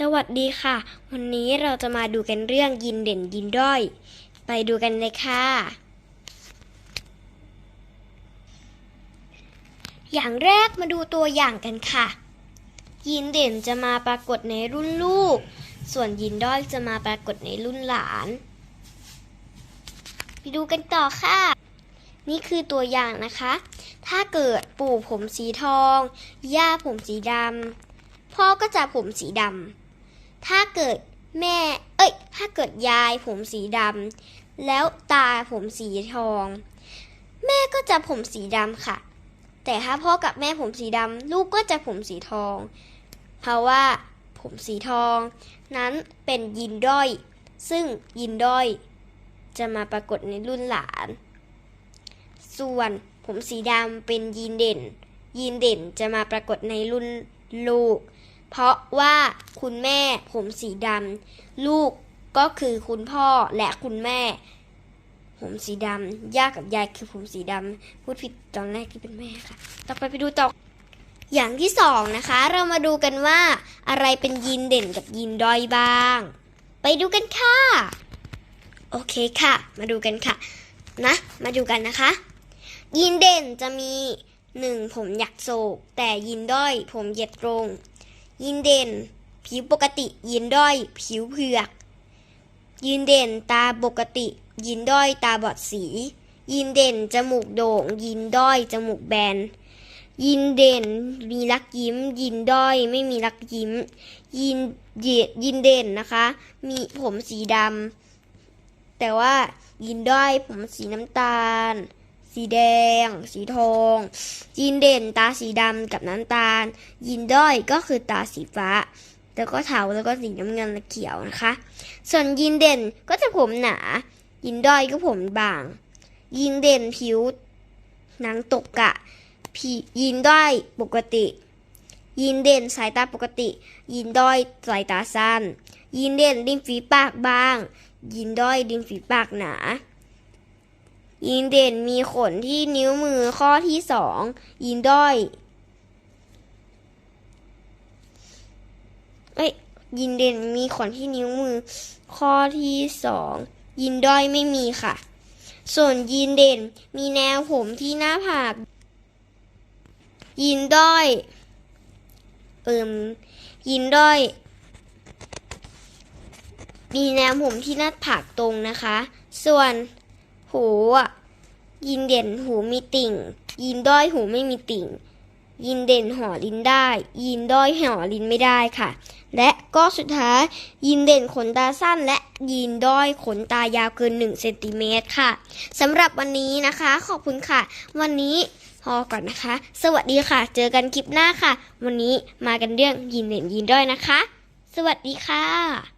สวัสดีค่ะ วันนี้เราจะมาดูกันเรื่องยินเด่นยินด้อย ไปดูกันเลยค่ะ อย่างแรกมาดูตัวอย่างกันค่ะ ยินเด่นจะมาปรากฏในรุ่นลูก ส่วนยินด้อยจะมาปรากฏในรุ่นหลาน ไปดูกันต่อค่ะ นี่คือตัวอย่างนะคะ ถ้าเกิดปู่ผมสีทอง ย่าผมสีดำพ่อก็จะผมสีดำ ถ้าเกิดแม่ เอ้ย ถ้าเกิดยายผมสีดำแล้วตาผมสีทอง แม่ก็จะผมสีดำค่ะ แต่ถ้าพ่อกับแม่ผมสีดำลูกก็จะผมสีทอง เพราะว่าผมสีทอง นั้นเป็นยินด้อย ซึ่งยินด้อย จะมาปรากฏในรุ่นหลาน ส่วนผมสีดำเป็นยีนเด่น ยีนเด่นจะมาปรากฏในรุ่นลูก เพราะว่าคุณแม่ผมสีดำลูกก็คือคุณพ่อและคุณแม่ ผมสีดำย่ากับยายคือผมสีดำพูดผิดตอนแรกที่เป็นแม่ค่ะ ต่อไปไปดูต่ออย่างที่สองนะคะ เรามาดูกันว่าอะไรเป็นยีนเด่นกับยีนด้อยบ้าง ไปดูกันค่ะ โอเคค่ะ มาดูกันค่ะ นะ มาดูกันนะคะยินเด่นจะมีหนึ่งผมหยักโศก แต่ยินด้อยผมเหยียดตรง ยินเด่น ผิวปกติยินด้อย ผิวเผือกยินเด่นตาปกติยินด้อยตาบอดสียินเด่นจมูกโด่งยินด้อยจมูกแบนยินเด่นมีรักยิ้มยินด้อยไม่มีรักยิ้มยินเดยินเด่นนะคะ มีผมสีดำแต่ว่ายินด้อยผมสีน้ำตาล สีแดง สีทองยินเด่นตาสีดำกับน้ำตาลยินด้อยก็คือตาสีฟ้า แล้วก็เทาแล้วก็สีน้ำเงินและเขียวนะคะ ส่วนยินเด่นก็จะผมหนายินด้อยก็ผมบางยินเด่นผิวหนังตกกะผียินด้อยปกติยินเด่นสายตาปกติยินด้อยสายตาสั้นยินเด่นริมฝีปากบางยินด้อยริมฝีปากหนา ยินเด่นมีขนที่นิ้วมือข้อที่สองยินด้อย เอ้ยยินเด่นมีขนที่นิ้วมือ ข้อที่สองยินด้อยไม่มีค่ะ ส่วนยินเด่นมีแนวผมที่หน้าผากยินด้อย เอิมยินด้อย มีแนวผมที่หน้าผากตรงนะคะ ส่วน หูอะยินเด่นหูมีติ่งยินด้อยหูไม่มีติ่งยินเด่นห่อลิ้นได้ยินด้อยห่อลิ้นไม่ได้ค่ะ และก็สุดท้ายยินเด่นขนตาสั้น และยินด้อยขนตายาวเกิน1เซนติเมตรค่ะสำหรับวันนี้นะคะ ขอบคุณค่ะ วันนี้พอก่อนนะคะ สวัสดีค่ะ เจอกันคลิปหน้าค่ะ วันนี้มากันเรื่องยินเด่นยินด้อยนะคะ สวัสดีค่ะ